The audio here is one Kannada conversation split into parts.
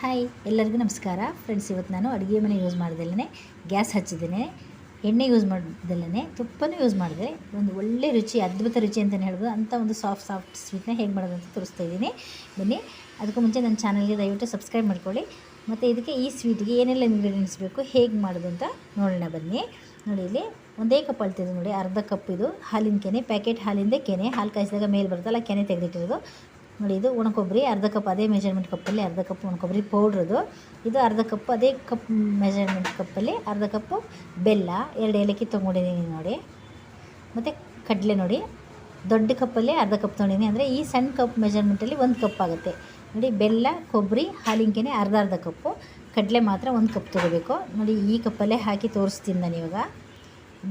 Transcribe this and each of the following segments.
ಹಾಯ್ ಎಲ್ಲರಿಗೂ ನಮಸ್ಕಾರ. ಫ್ರೆಂಡ್ಸ್ ಇವತ್ತು ನಾನು ಅಡುಗೆ ಮನೆ ಯೂಸ್ ಮಾಡ್ದಲ್ಲೇ ಗ್ಯಾಸ್ ಹಚ್ಚಿದ್ದೇನೆ, ಎಣ್ಣೆ ಯೂಸ್ ಮಾಡ್ದಲ್ಲೇ ತುಪ್ಪನೂ ಯೂಸ್ ಮಾಡಿದೆ. ಒಂದು ಒಳ್ಳೆ ರುಚಿ, ಅದ್ಭುತ ರುಚಿ ಅಂತಲೇ ಹೇಳ್ಬೋದು. ಅಂಥ ಒಂದು ಸಾಫ್ಟ್ ಸಾಫ್ಟ್ ಸ್ವೀಟ್ನ ಹೇಗೆ ಮಾಡೋದು ಅಂತ ತೋರಿಸ್ತಾ ಇದ್ದೀನಿ. ಬನ್ನಿ, ಅದಕ್ಕೂ ಮುಂಚೆ ನನ್ನ ಚಾನಲ್ಗೆ ದಯವಿಟ್ಟು ಸಬ್ಸ್ಕ್ರೈಬ್ ಮಾಡ್ಕೊಳ್ಳಿ. ಮತ್ತು ಇದಕ್ಕೆ ಈ ಸ್ವೀಟಿಗೆ ಏನೆಲ್ಲ ಇಂಗ್ರೀಡಿಯೆಂಟ್ಸ್ ಬೇಕು, ಹೇಗೆ ಮಾಡೋದು ಅಂತ ನೋಡೋಣ ಬನ್ನಿ. ನೋಡಿ ಇಲ್ಲಿ, ಒಂದೇ ಕಪ್ ಅಳ್ತಿದ್ದು ನೋಡಿ, ಅರ್ಧ ಕಪ್ ಇದು. ಹಾಲಿನ ಕೆನೆ ಪ್ಯಾಕೆಟ್ ಹಾಲಿಂದ ಕೆನೆ, ಹಾಲು ಕಾಯಿಸಿದಾಗ ಮೇಲೆ ಬರುತ್ತಲ್ಲ, ಕೆನೆ ತೆಗೆದಿಟ್ಟಿರೋದು. ನೋಡಿ, ಇದು ಒಣಕೊಬ್ಬರಿ ಅರ್ಧ ಕಪ್ ಅದೇ ಮೆಜರ್ಮೆಂಟ್ ಕಪ್ಪಲ್ಲಿ ಅರ್ಧ ಕಪ್ ಒಣಕೊಬ್ಬರಿ ಪೌಡ್ರದು ಇದು ಅರ್ಧ ಕಪ್ ಅದೇ ಕಪ್ ಮೆಜರ್ಮೆಂಟ್ ಕಪ್ಪಲ್ಲಿ ಅರ್ಧ ಕಪ್ಪು ಬೆಲ್ಲ, ಎರಡು ಏಲಕ್ಕಿ ತೊಗೊಂಡಿದ್ದೀನಿ ನೋಡಿ. ಮತ್ತು ಕಡಲೆ ನೋಡಿ, ದೊಡ್ಡ ಕಪ್ಪಲ್ಲಿ ಅರ್ಧ ಕಪ್ ತೊಗೊಂಡಿದ್ದೀನಿ. ಅಂದರೆ ಈ ಸಣ್ಣ ಕಪ್ ಮೆಜರ್ಮೆಂಟಲ್ಲಿ ಒಂದು ಕಪ್ ಆಗುತ್ತೆ. ನೋಡಿ, ಬೆಲ್ಲ, ಕೊಬ್ಬರಿ, ಹಾಲಿಂಕೆನೆ ಅರ್ಧ ಅರ್ಧ ಕಪ್ಪು ಕಡಲೆ ಮಾತ್ರ ಒಂದು ಕಪ್ ತೊಗೋಬೇಕು. ನೋಡಿ, ಈ ಕಪ್ಪಲ್ಲೇ ಹಾಕಿ ತೋರಿಸ್ತೀನಿ ನಾನು ಇವಾಗ.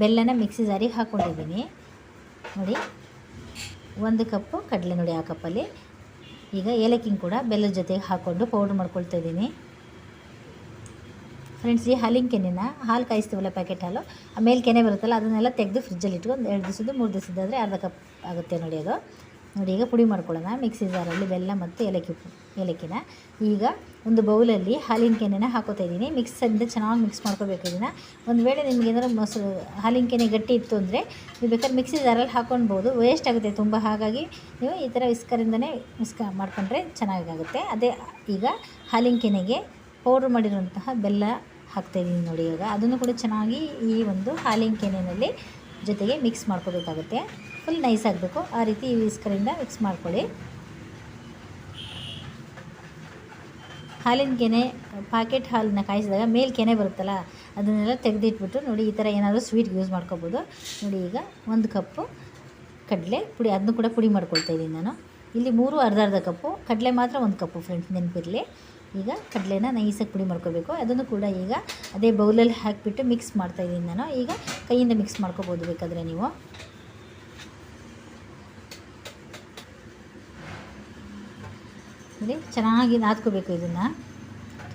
ಬೆಲ್ಲನ ಮಿಕ್ಸಿ ಜಾರಿಗೆ ಹಾಕ್ಕೊಂಡಿದ್ದೀನಿ ನೋಡಿ, ಒಂದು ಕಪ್ಪು ಕಡಲೆ ನೋಡಿ ಆ ಕಪ್ಪಲ್ಲಿ. ಈಗ ಏಲಕ್ಕಿನ ಕೂಡ ಬೆಲ್ಲದ ಜೊತೆಗೆ ಹಾಕ್ಕೊಂಡು ಪೌಡ್ರ್ ಮಾಡ್ಕೊಳ್ತಾ ಇದ್ದೀನಿ. ಫ್ರೆಂಡ್ಸ್ ಈ ಹಾಲಿನ ಕೆನೆನ ಹಾಲು ಕಾಯಿಸ್ತೀವಲ್ಲ ಪ್ಯಾಕೆಟ್ ಹಾಲು ಆಮೇಲೆ ಕೆನೆ ಬರುತ್ತಲ್ಲ, ಅದನ್ನೆಲ್ಲ ತೆಗೆದು ಫ್ರಿಜ್ಜಲ್ಲಿ ಇಟ್ಕೊಂಡು ಎರಡು ದಿವಸದ್ದು, ಮೂರು ದಿವಸದ್ದಾದರೆ ಅರ್ಧ ಕಪ್ ಆಗುತ್ತೆ ನೋಡಿ ಅದು. ನೋಡಿ, ಈಗ ಪುಡಿ ಮಾಡ್ಕೊಳ್ಳೋಣ. ಮಿಕ್ಸಿ ಜಾರಲ್ಲಿ ಬೆಲ್ಲ ಮತ್ತು ಏಲಕ್ಕಿ ಏಲಕ್ಕಿನ. ಈಗ ಒಂದು ಬೌಲಲ್ಲಿ ಹಾಲಿನ ಕೆನೆನ ಹಾಕೋತಾ ಇದ್ದೀನಿ. ಮಿಕ್ಸಿಂದ ಚೆನ್ನಾಗಿ ಮಿಕ್ಸ್ ಮಾಡ್ಕೋಬೇಕು ಇದನ್ನು. ಒಂದು ವೇಳೆ ನಿಮಗೆ ಏನಾದರೂ ಮೊಸರು ಹಾಲಿನ ಕೆನೆ ಗಟ್ಟಿ ಇತ್ತು ಅಂದರೆ ನೀವು ಬೇಕಾದ್ರೆ ಮಿಕ್ಸಿ ಜಾರಲ್ಲಿ ಹಾಕೊಳ್ಬೋದು ವೇಸ್ಟ್ ಆಗುತ್ತೆ ತುಂಬ. ಹಾಗಾಗಿ ನೀವು ಈ ಥರ ವಿಸ್ಕರಿಂದನೇ ವಿಸ್ಕ ಮಾಡ್ಕೊಂಡ್ರೆ ಚೆನ್ನಾಗಾಗುತ್ತೆ. ಅದೇ ಈಗ ಹಾಲಿನ ಕೆನೆಗೆ ಪೌಡ್ರ್ ಮಾಡಿರುವಂತಹ ಬೆಲ್ಲ ಹಾಕ್ತಾಯಿದ್ದೀನಿ ನೋಡಿ ಇವಾಗ ಅದನ್ನು ಕೂಡ ಚೆನ್ನಾಗಿ ಈ ಒಂದು ಹಾಲಿನ ಕೆನೆಯಲ್ಲಿ ಜೊತೆಗೆ ಮಿಕ್ಸ್ ಮಾಡ್ಕೋಬೇಕಾಗುತ್ತೆ. ಫುಲ್ ನೈಸ್ ಆಗಬೇಕು. ಆ ರೀತಿ ವಿಸ್ಕರಿಂದ ಮಿಕ್ಸ್ ಮಾಡ್ಕೊಳ್ಳಿ. ಹಾಲಿನ ಕೆನೆ ಪ್ಯಾಕೆಟ್ ಹಾಲನ್ನ ಕಾಯಿಸಿದಾಗ ಮೇಲೆ ಕೆನೆ ಬರುತ್ತಲ್ಲ, ಅದನ್ನೆಲ್ಲ ತೆಗೆದಿಟ್ಬಿಟ್ಟು ನೋಡಿ, ಈ ಥರ ಏನಾದರೂ ಸ್ವೀಟ್ಗೆ ಯೂಸ್ ಮಾಡ್ಕೋಬೋದು. ನೋಡಿ, ಈಗ ಒಂದು ಕಪ್ಪು ಕಡಲೆ ಪುಡಿ, ಅದನ್ನು ಕೂಡ ಪುಡಿ ಮಾಡ್ಕೊಳ್ತಾ ಇದ್ದೀನಿ ನಾನು. ಇಲ್ಲಿ ಮೂರು ಅರ್ಧ ಅರ್ಧ ಕಪ್ಪು, ಕಡಲೆ ಮಾತ್ರ ಒಂದು ಕಪ್ಪು ಫ್ರೆಂಡ್ಸ್ ನೆನಪಿರಲಿ. ಈಗ ಕಡಲೆನ ನೈಸಾಗಿ ಪುಡಿ ಮಾಡ್ಕೋಬೇಕು. ಅದನ್ನು ಕೂಡ ಈಗ ಅದೇ ಬೌಲಲ್ಲಿ ಹಾಕಿಬಿಟ್ಟು ಮಿಕ್ಸ್ ಮಾಡ್ತಾಯಿದ್ದೀನಿ ನಾನು. ಈಗ ಕೈಯಿಂದ ಮಿಕ್ಸ್ ಮಾಡ್ಕೋಬೋದು ಬೇಕಾದರೆ ನೀವು. ನೋಡಿ ಚೆನ್ನಾಗಿ ನಾದ್ಕೋಬೇಕು ಇದನ್ನು.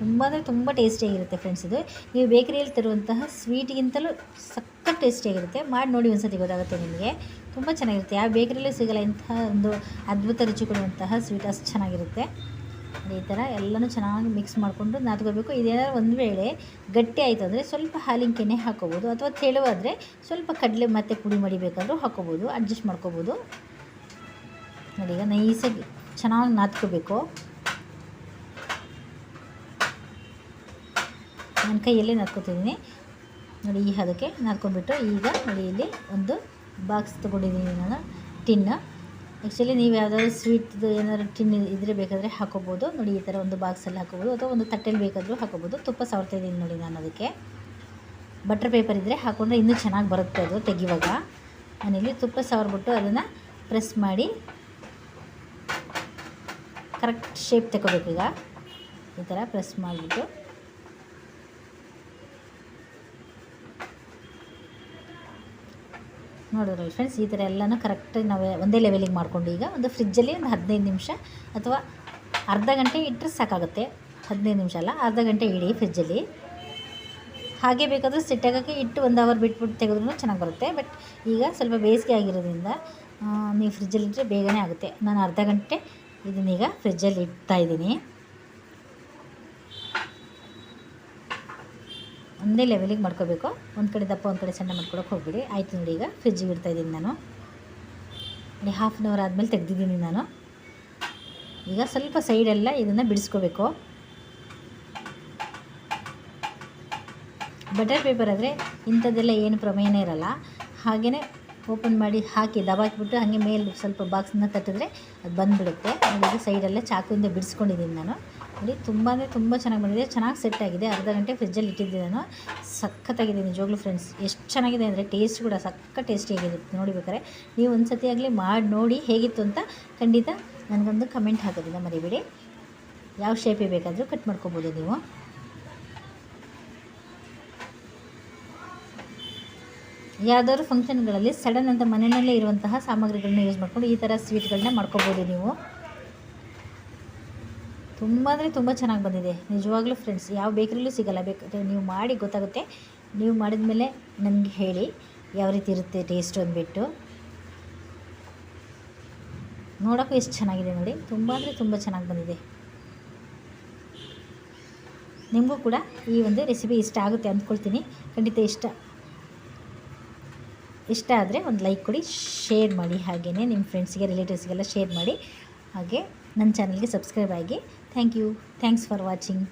ತುಂಬ ಅಂದರೆ ತುಂಬ ಟೇಸ್ಟಿಯಾಗಿರುತ್ತೆ ಫ್ರೆಂಡ್ಸ್ ಇದು. ನೀವು ಬೇಕರಿಯಲ್ಲಿ ತರುವಂತಹ ಸ್ವೀಟ್ಗಿಂತಲೂ ಸಖತ್ ಟೇಸ್ಟಿಯಾಗಿರುತ್ತೆ ಮಾಡಿ ನೋಡಿ ಒಂದ್ಸತಿ ಗೊತ್ತಾಗುತ್ತೆ ನಿಮಗೆ. ತುಂಬ ಚೆನ್ನಾಗಿರುತ್ತೆ. ಯಾವ ಬೇಕರಿಯಲ್ಲೂ ಸಿಗಲ್ಲ. ಇಂತಹ ಒಂದು ಅದ್ಭುತ ರುಚಿ ಕೊಡುವಂತಹ ಸ್ವೀಟ್ ಅಷ್ಟು ಚೆನ್ನಾಗಿರುತ್ತೆ. ಈ ಥರ ಎಲ್ಲನೂ ಚೆನ್ನಾಗಿ ಮಿಕ್ಸ್ ಮಾಡಿಕೊಂಡು ನಾದ್ಕೋಬೇಕು. ಇದೇನಾದ್ರು ಒಂದು ವೇಳೆ ಗಟ್ಟಿ ಆಯಿತು ಅಂದರೆ ಸ್ವಲ್ಪ ಹಾಲಿನ ಕೆನೆ ಹಾಕೋಬೋದು. ಅಥವಾ ತೆಳುವಾದರೆ ಸ್ವಲ್ಪ ಕಡಲೆ ಮತ್ತು ಪುಡಿ ಮಡಿಬೇಕಾದ್ರೂ ಹಾಕೋಬೋದು. ಅಡ್ಜಸ್ಟ್ ಮಾಡ್ಕೋಬೋದು. ನೋಡಿ ಈಗ ನೈಸಾಗಿ ಚೆನ್ನಾಗಿ ನಾದ್ಕೋಬೇಕು. ನನ್ನ ಕೈಯಲ್ಲಿ ನಾದ್ಕೋತಿದ್ದೀನಿ ನೋಡಿ, ಈ ಹದಕ್ಕೆ ನಾದ್ಕೊಂಡ್ಬಿಟ್ಟು ಈಗ ನೋಡಿ, ಇಲ್ಲಿ ಒಂದು ಬಾಕ್ಸ್ ತೊಗೊಂಡಿದ್ದೀನಿ ನಾನು ಟಿನ್ನು ಆ್ಯಕ್ಚುಲಿ ನೀವು ಯಾವುದಾದ್ರು ಸ್ವೀಟ್ದು ಏನಾದ್ರು ಟಿನ್ ಇದ್ರೆ ಬೇಕಾದರೆ ಹಾಕೋಬೋದು. ನೋಡಿ, ಈ ಥರ ಒಂದು ಬಾಕ್ಸಲ್ಲಿ ಹಾಕೋಬೋದು. ಅಥವಾ ಒಂದು ತಟ್ಟೆಲಿ ಬೇಕಾದರೂ ಹಾಕೋಬೋದು. ತುಪ್ಪ ಸವರ್ತಾ ನೋಡಿ ನಾನು ಅದಕ್ಕೆ. ಬಟರ್ ಪೇಪರ್ ಇದ್ದರೆ ಹಾಕ್ಕೊಂಡ್ರೆ ಇನ್ನೂ ಚೆನ್ನಾಗಿ ಬರುತ್ತೆ ಅದು ತೆಗಿವಾಗ. ನಾನಿಲ್ಲಿ ತುಪ್ಪ ಸವರ್ಬಿಟ್ಟು ಅದನ್ನು ಪ್ರೆಸ್ ಮಾಡಿ ಕರೆಕ್ಟ್ ಶೇಪ್ ಈಗ. ಈ ಥರ ಪ್ರೆಸ್ ಮಾಡಿಬಿಟ್ಟು. ನೋಡಿದ್ರಲ್ಲ ಫ್ರೆಂಡ್ಸ್ ಈ ಥರ ಎಲ್ಲನೂ ಕರೆಕ್ಟಾಗಿ ನಾವು ಒಂದೇ ಲೆವೆಲಿಗೆ ಮಾಡ್ಕೊಂಡು ಈಗ ಒಂದು ಫ್ರಿಜ್ಜಲ್ಲಿ ಒಂದು ಹದಿನೈದು ನಿಮಿಷ ಅಥವಾ ಅರ್ಧ ಗಂಟೆ ಇಟ್ಟರೆ ಸಾಕಾಗುತ್ತೆ. ಹದಿನೈದು ನಿಮಿಷ ಅಲ್ಲ, ಅರ್ಧ ಗಂಟೆ ಇಡಿ ಫ್ರಿಜ್ಜಲ್ಲಿ ಹಾಗೆ ಬೇಕಾದರೂ ಸಿಟ್ಟಾಗೋಕ್ಕೆ ಇಟ್ಟು ಒಂದು ಅವರ್ ಬಿಟ್ಬಿಟ್ಟು ತೆಗೆದ್ರೂ ಚೆನ್ನಾಗಿ ಬರುತ್ತೆ. ಬಟ್ ಈಗ ಸ್ವಲ್ಪ ಬೇಸಿಗೆ ಆಗಿರೋದ್ರಿಂದ ನೀವು ಫ್ರಿಜ್ಜಲ್ಲಿ ಇಟ್ಟರೆ ಬೇಗನೆ ಆಗುತ್ತೆ. ನಾನು ಅರ್ಧ ಗಂಟೆ ಇದನ್ನೀಗ ಫ್ರಿಜ್ಜಲ್ಲಿ ಇಡ್ತಾ ಇದ್ದೀನಿ. ಒಂದೇ ಲೆವೆಲಿಗೆ ಮಾಡ್ಕೋಬೇಕು. ಒಂದು ಕಡೆ ದಪ್ಪ, ಒಂದು ಕಡೆ ಸಣ್ಣ ಮಾಡ್ಕೊಳಕ್ಕೆ ಹೋಗ್ಬಿಡಿ. ಆಯಿತು ನೋಡಿ, ಈಗ ಫ್ರಿಜ್ಜಿಗೆ ಇಡ್ತಾ ಇದ್ದೀನಿ ನಾನು. ನೋಡಿ ಹಾಫ್ ಆನ್ ಅವರ್ ಆದಮೇಲೆ ತೆಗೆದಿದ್ದೀನಿ ನಾನು. ಈಗ ಸ್ವಲ್ಪ ಸೈಡೆಲ್ಲ ಇದನ್ನು ಬಿಡಿಸ್ಕೋಬೇಕು. ಬಟರ್ ಪೇಪರ್ ಆದರೆ ಇಂಥದ್ದೆಲ್ಲ ಏನು ಪ್ರಮೇಯನೇ ಇರಲ್ಲ. ಹಾಗೆಯೇ ಓಪನ್ ಮಾಡಿ ಹಾಕಿ ದಬಾಕಿಬಿಟ್ಟು ಹಾಗೆ ಮೇಲೆ ಸ್ವಲ್ಪ ಬಾಕ್ಸನ್ನ ತಟ್ಟಿದ್ರೆ ಅದು ಬಂದುಬಿಡುತ್ತೆ. ನೋಡಿ ಸೈಡೆಲ್ಲ ಚಾಕುವಿಂದ ಬಿಡಿಸ್ಕೊಂಡಿದ್ದೀನಿ ನಾನು. ನೋಡಿ ತುಂಬ ಅಂದರೆ ತುಂಬ ಚೆನ್ನಾಗಿ ಬಂದಿದೆ. ಚೆನ್ನಾಗಿ ಸೆಟ್ ಆಗಿದೆ. ಅರ್ಧ ಗಂಟೆ ಫ್ರಿಜ್ಜಲ್ಲಿ ಇಟ್ಟಿದ್ದೆ ನಾನು. ಸಖತ್ತಾಗಿದ್ದೀನಿ ನಿಜವಾಗ್ಲೂ ಫ್ರೆಂಡ್ಸ್ ಎಷ್ಟು ಚೆನ್ನಾಗಿದೆ ಅಂದರೆ ಟೇಸ್ಟ್ ಕೂಡ ಸಕ್ಕ ಟೇಸ್ಟಿಯಾಗಿರುತ್ತೆ ನೋಡಿಬೇಕಾರೆ ನೀವು ಒಂದು ಸತಿ ಆಗಲಿ ಮಾಡಿ ನೋಡಿ ಹೇಗಿತ್ತು ಅಂತ ಖಂಡಿತ ನನಗೊಂದು ಕಮೆಂಟ್ ಹಾಕೋದಿಲ್ಲ ಮರಿಬೇಡಿ. ಯಾವ ಶೇಪೇ ಬೇಕಾದರೂ ಕಟ್ ಮಾಡ್ಕೋಬೋದು ನೀವು. ಯಾವುದಾದ್ರು ಫಂಕ್ಷನ್ಗಳಲ್ಲಿ ಸಡನ್ ಅಂತ ಮನೆಯಲ್ಲೇ ಇರುವಂತಹ ಸಾಮಗ್ರಿಗಳನ್ನ ಯೂಸ್ ಮಾಡಿಕೊಂಡು ಈ ಥರ ಸ್ವೀಟ್ಗಳನ್ನ ಮಾಡ್ಕೋಬೋದು ನೀವು. ತುಂಬ ಅಂದರೆ ತುಂಬ ಚೆನ್ನಾಗಿ ಬಂದಿದೆ. ನಿಜವಾಗ್ಲೂ ಫ್ರೆಂಡ್ಸ್ ಯಾವ ಬೇಕರಿಲೂ ಸಿಗಲ್ಲ. ಬೇಕಾದ್ರೆ ನೀವು ಮಾಡಿ ಗೊತ್ತಾಗುತ್ತೆ. ನೀವು ಮಾಡಿದ ಮೇಲೆ ನನಗೆ ಹೇಳಿ, ಯಾವ ರೀತಿ ಇರುತ್ತೆ ಟೇಸ್ಟ್ ಅಂದ್ಬಿಟ್ಟು. ನೋಡೋಕ್ಕೂ ಎಷ್ಟು ಚೆನ್ನಾಗಿದೆ ನೋಡಿ. ತುಂಬ ಅಂದರೆ ತುಂಬ ಚೆನ್ನಾಗಿ ಬಂದಿದೆ. ನಿಮಗೂ ಕೂಡ ಈ ಒಂದು ರೆಸಿಪಿ ಇಷ್ಟ ಆಗುತ್ತೆ ಅಂದ್ಕೊಳ್ತೀನಿ. ಖಂಡಿತ ಇಷ್ಟ. ಇಷ್ಟ ಆದರೆ ಒಂದು ಲೈಕ್ ಕೊಡಿ ಶೇರ್ ಮಾಡಿ ಹಾಗೆಯೇ ನಿಮ್ಮ ಫ್ರೆಂಡ್ಸ್ಗೆ ರಿಲೇಟಿವ್ಸ್ಗೆಲ್ಲ ಶೇರ್ ಮಾಡಿ. ಹಾಗೆ ನನ್ನ ಚಾನಲ್ಗೆ ಸಬ್ಸ್ಕ್ರೈಬ್ ಆಗಿ. Thank you thanks for watching